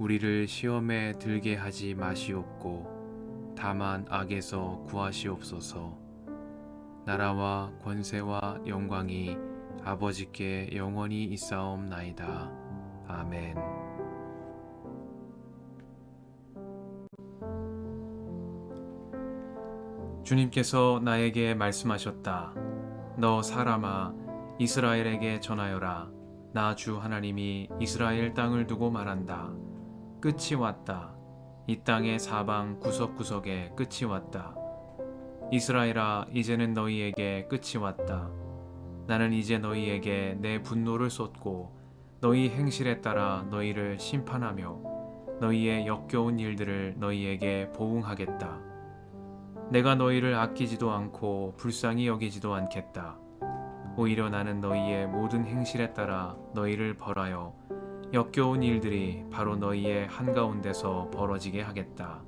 우리를 시험에 들게 하지 마시옵고 다만 악에서 구하시옵소서. 나라와 권세와 영광이 아버지께 영원히 있사옵나이다. 아멘. 주님께서 나에게 말씀하셨다. 너 사람아 이스라엘에게 전하여라. 나 주 하나님이 이스라엘 땅을 두고 말한다 끝이 왔다. 이 땅의 사방 구석구석에 끝이 왔다. 이스라엘아, 이제는 너희에게 끝이 왔다. 나는 이제 너희에게 내 분노를 쏟고 너희 행실에 따라 너희를 심판하며 너희의 역겨운 일들을 너희에게 보응하겠다. 내가 너희를 아끼지도 않고 불쌍히 여기지도 않겠다. 오히려 나는 너희의 모든 행실에 따라 너희를 벌하여 역겨운 일들이 바로 너희의 한가운데서 벌어지게 하겠다.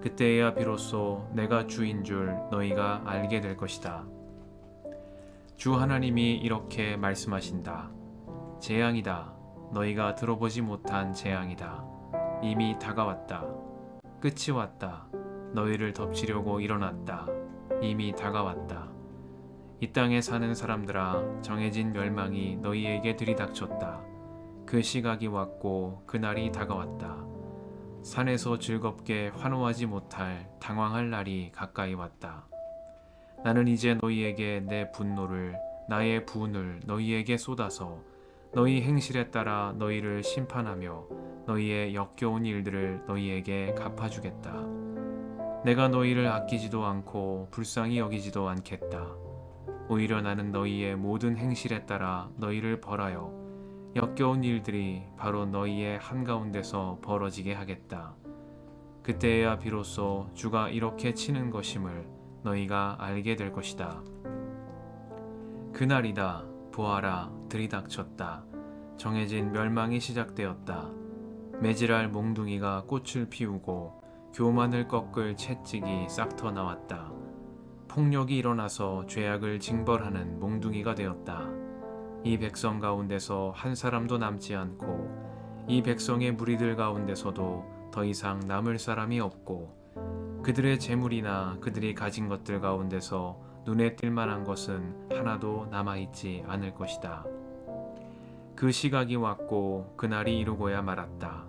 그때야 비로소 내가 주인 줄 너희가 알게 될 것이다. 주 하나님이 이렇게 말씀하신다. 재앙이다. 너희가 들어보지 못한 재앙이다. 이미 다가왔다. 끝이 왔다. 너희를 덮치려고 일어났다. 이미 다가왔다. 이 땅에 사는 사람들아, 정해진 멸망이 너희에게 들이닥쳤다. 그 시각이 왔고 그날이 다가왔다. 산에서 즐겁게 환호하지 못할 당황할 날이 가까이 왔다. 나는 이제 너희에게 내 분노를 나의 분을 너희에게 쏟아서 너희 행실에 따라 너희를 심판하며 너희의 역겨운 일들을 너희에게 갚아주겠다. 내가 너희를 아끼지도 않고 불쌍히 여기지도 않겠다. 오히려 나는 너희의 모든 행실에 따라 너희를 벌하여 역겨운 일들이 바로 너희의 한가운데서 벌어지게 하겠다. 그때야 비로소 주가 이렇게 치는 것임을 너희가 알게 될 것이다. 그날이다. 보아라. 들이닥쳤다. 정해진 멸망이 시작되었다. 매질할 몽둥이가 꽃을 피우고 교만을 꺾을 채찍이 싹터 나왔다. 폭력이 일어나서 죄악을 징벌하는 몽둥이가 되었다. 이 백성 가운데서 한 사람도 남지 않고 이 백성의 무리들 가운데서도 더 이상 남을 사람이 없고 그들의 재물이나 그들이 가진 것들 가운데서 눈에 띌 만한 것은 하나도 남아있지 않을 것이다. 그 시각이 왔고 그날이 이루고야 말았다.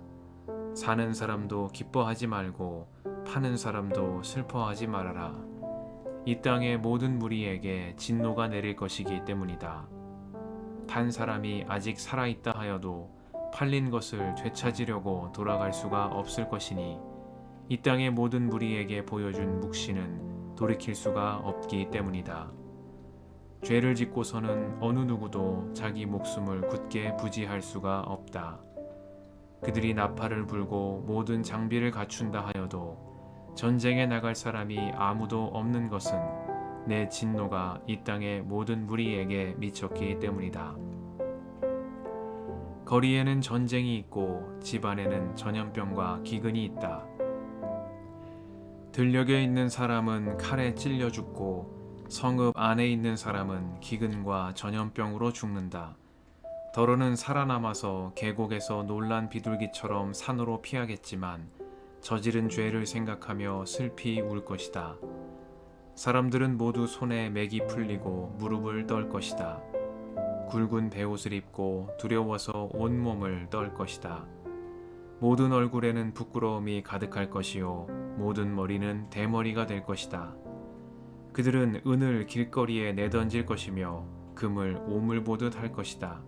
사는 사람도 기뻐하지 말고 파는 사람도 슬퍼하지 말아라. 이 땅의 모든 무리에게 진노가 내릴 것이기 때문이다. 단 사람이 아직 살아있다 하여도 팔린 것을 되찾으려고 돌아갈 수가 없을 것이니 이 땅의 모든 무리에게 보여준 묵시는 돌이킬 수가 없기 때문이다. 죄를 짓고서는 어느 누구도 자기 목숨을 굳게 부지할 수가 없다. 그들이 나팔을 불고 모든 장비를 갖춘다 하여도 전쟁에 나갈 사람이 아무도 없는 것은 내 진노가 이 땅의 모든 무리에게 미쳤기 때문이다. 거리에는 전쟁이 있고 집안에는 전염병과 기근이 있다. 들녘에 있는 사람은 칼에 찔려 죽고 성읍 안에 있는 사람은 기근과 전염병으로 죽는다. 더러는 살아남아서 계곡에서 놀란 비둘기처럼 산으로 피하겠지만 저지른 죄를 생각하며 슬피 울 것이다. 사람들은 모두 손에 맥이 풀리고 무릎을 떨 것이다. 굵은 베옷을 입고 두려워서 온몸을 떨 것이다. 모든 얼굴에는 부끄러움이 가득할 것이요 모든 머리는 대머리가 될 것이다. 그들은 은을 길거리에 내던질 것이며 금을 오물 보듯 할 것이다.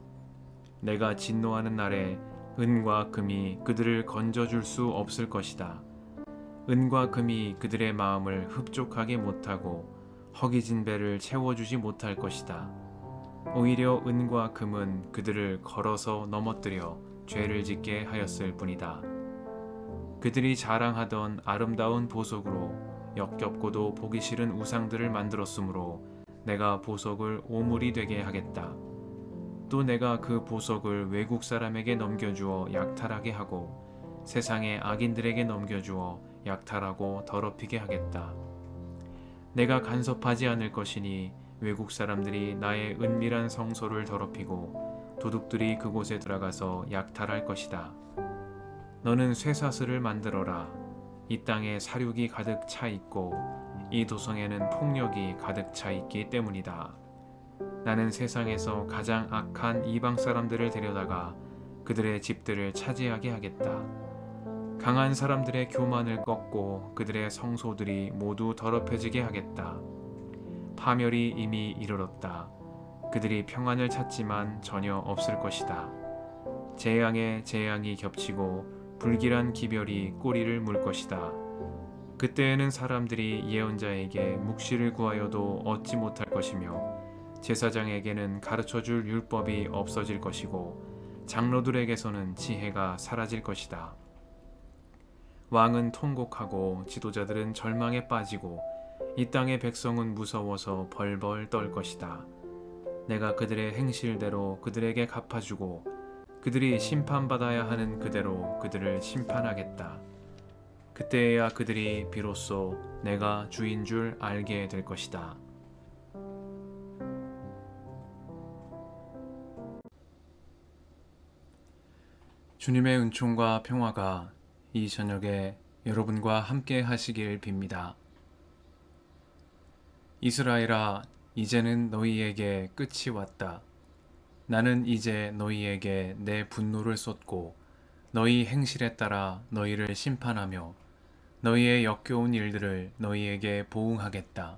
내가 진노하는 날에 은과 금이 그들을 건져줄 수 없을 것이다. 은과 금이 그들의 마음을 흡족하게 못하고 허기진 배를 채워주지 못할 것이다. 오히려 은과 금은 그들을 걸어서 넘어뜨려 죄를 짓게 하였을 뿐이다. 그들이 자랑하던 아름다운 보석으로 역겹고도 보기 싫은 우상들을 만들었으므로 내가 보석을 오물이 되게 하겠다. 또 내가 그 보석을 외국 사람에게 넘겨주어 약탈하게 하고 세상의 악인들에게 넘겨주어 약탈하고 더럽히게 하겠다. 내가 간섭하지 않을 것이니 외국 사람들이 나의 은밀한 성소를 더럽히고 도둑들이 그곳에 들어가서 약탈할 것이다. 너는 쇠사슬을 만들어라. 이 땅에 사륙이 가득 차 있고 이 도성에는 폭력이 가득 차 있기 때문이다. 나는 세상에서 가장 악한 이방 사람들을 데려다가 그들의 집들을 차지하게 하겠다. 강한 사람들의 교만을 꺾고 그들의 성소들이 모두 더럽혀지게 하겠다. 파멸이 이미 이르렀다. 그들이 평안을 찾지만 전혀 없을 것이다. 재앙에 재앙이 겹치고 불길한 기별이 꼬리를 물 것이다. 그때에는 사람들이 예언자에게 묵시를 구하여도 얻지 못할 것이며 제사장에게는 가르쳐 줄 율법이 없어질 것이고 장로들에게서는 지혜가 사라질 것이다. 왕은 통곡하고 지도자들은 절망에 빠지고 이 땅의 백성은 무서워서 벌벌 떨 것이다. 내가 그들의 행실대로 그들에게 갚아주고 그들이 심판받아야 하는 그대로 그들을 심판하겠다. 그때야 그들이 비로소 내가 주인 줄 알게 될 것이다. 주님의 은총과 평화가 이 저녁에 여러분과 함께 하시길 빕니다. 이스라엘아, 이제는 너희에게 끝이 왔다. 나는 이제 너희에게 내 분노를 쏟고 너희 행실에 따라 너희를 심판하며 너희의 역겨운 일들을 너희에게 보응하겠다.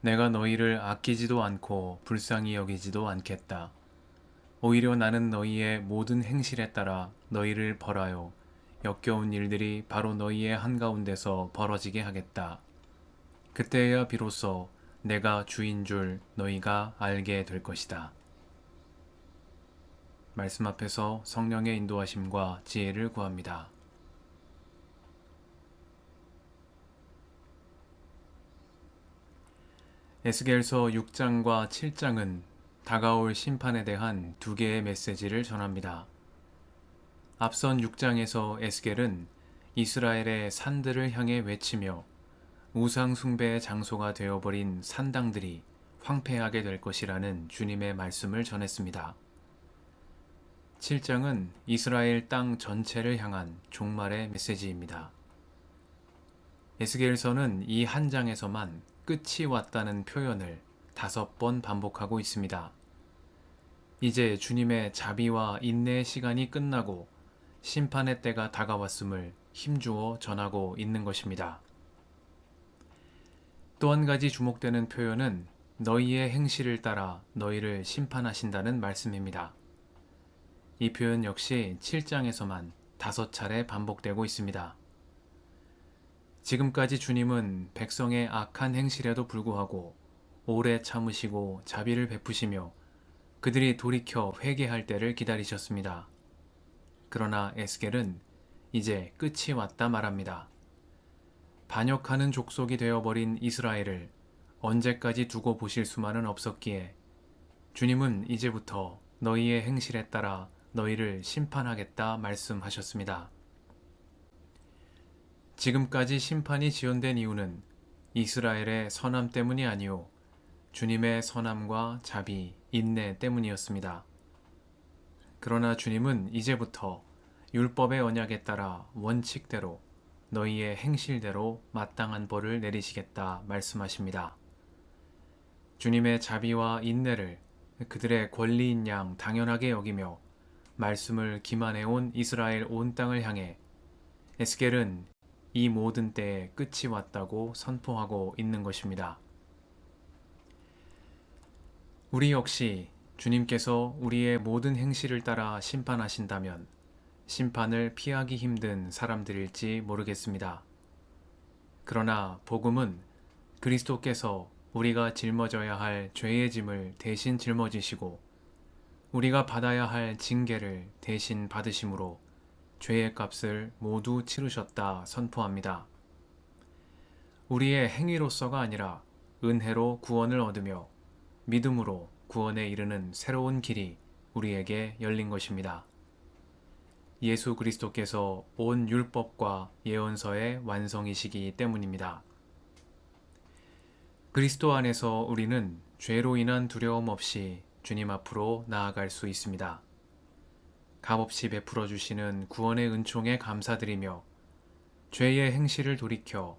내가 너희를 아끼지도 않고 불쌍히 여기지도 않겠다. 오히려 나는 너희의 모든 행실에 따라 너희를 벌하여 역겨운 일들이 바로 너희의 한가운데서 벌어지게 하겠다. 그때야 비로소 내가 주인 줄 너희가 알게 될 것이다. 말씀 앞에서 성령의 인도하심과 지혜를 구합니다. 에스겔서 6장과 7장은 다가올 심판에 대한 두 개의 메시지를 전합니다. 앞선 6장에서 에스겔은 이스라엘의 산들을 향해 외치며 우상 숭배의 장소가 되어버린 산당들이 황폐하게 될 것이라는 주님의 말씀을 전했습니다. 7장은 이스라엘 땅 전체를 향한 종말의 메시지입니다. 에스겔서는 이 한 장에서만 끝이 왔다는 표현을 다섯 번 반복하고 있습니다. 이제 주님의 자비와 인내의 시간이 끝나고 심판의 때가 다가왔음을 힘주어 전하고 있는 것입니다. 또 한 가지 주목되는 표현은 너희의 행실을 따라 너희를 심판하신다는 말씀입니다. 이 표현 역시 7장에서만 다섯 차례 반복되고 있습니다. 지금까지 주님은 백성의 악한 행실에도 불구하고 오래 참으시고 자비를 베푸시며 그들이 돌이켜 회개할 때를 기다리셨습니다. 그러나 에스겔은 이제 끝이 왔다 말합니다. 반역하는 족속이 되어버린 이스라엘을 언제까지 두고 보실 수만은 없었기에 주님은 이제부터 너희의 행실에 따라 너희를 심판하겠다 말씀하셨습니다. 지금까지 심판이 지연된 이유는 이스라엘의 선함 때문이 아니오 주님의 선함과 자비, 인내 때문이었습니다. 그러나 주님은 이제부터 율법의 언약에 따라 원칙대로 너희의 행실대로 마땅한 벌을 내리시겠다 말씀하십니다. 주님의 자비와 인내를 그들의 권리인 양 당연하게 여기며 말씀을 기만해온 이스라엘 온 땅을 향해 에스겔은 이 모든 때에 끝이 왔다고 선포하고 있는 것입니다. 우리 역시 주님께서 우리의 모든 행실을 따라 심판하신다면 심판을 피하기 힘든 사람들일지 모르겠습니다. 그러나 복음은 그리스도께서 우리가 짊어져야 할 죄의 짐을 대신 짊어지시고 우리가 받아야 할 징계를 대신 받으심으로 죄의 값을 모두 치르셨다 선포합니다. 우리의 행위로서가 아니라 은혜로 구원을 얻으며 믿음으로 구원에 이르는 새로운 길이 우리에게 열린 것입니다. 예수 그리스도께서 온 율법과 예언서의 완성이시기 때문입니다. 그리스도 안에서 우리는 죄로 인한 두려움 없이 주님 앞으로 나아갈 수 있습니다. 값없이 베풀어 주시는 구원의 은총에 감사드리며 죄의 행실을 돌이켜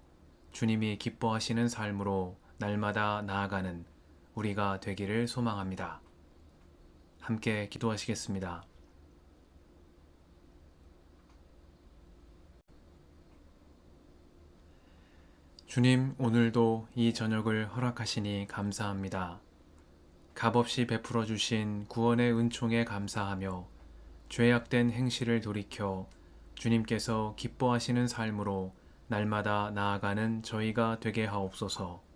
주님이 기뻐하시는 삶으로 날마다 나아가는 우리가 되기를 소망합니다. 함께 기도하시겠습니다. 주님, 오늘도 이 저녁을 허락하시니 감사합니다. 값없이 베풀어 주신 구원의 은총에 감사하며 죄악된 행실을 돌이켜 주님께서 기뻐하시는 삶으로 날마다 나아가는 저희가 되게 하옵소서.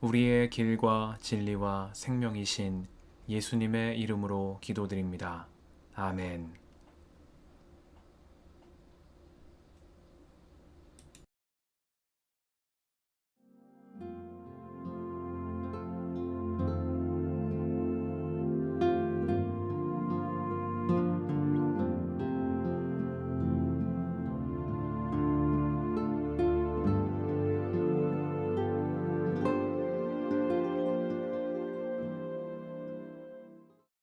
우리의 길과 진리와 생명이신 예수님의 이름으로 기도드립니다. 아멘.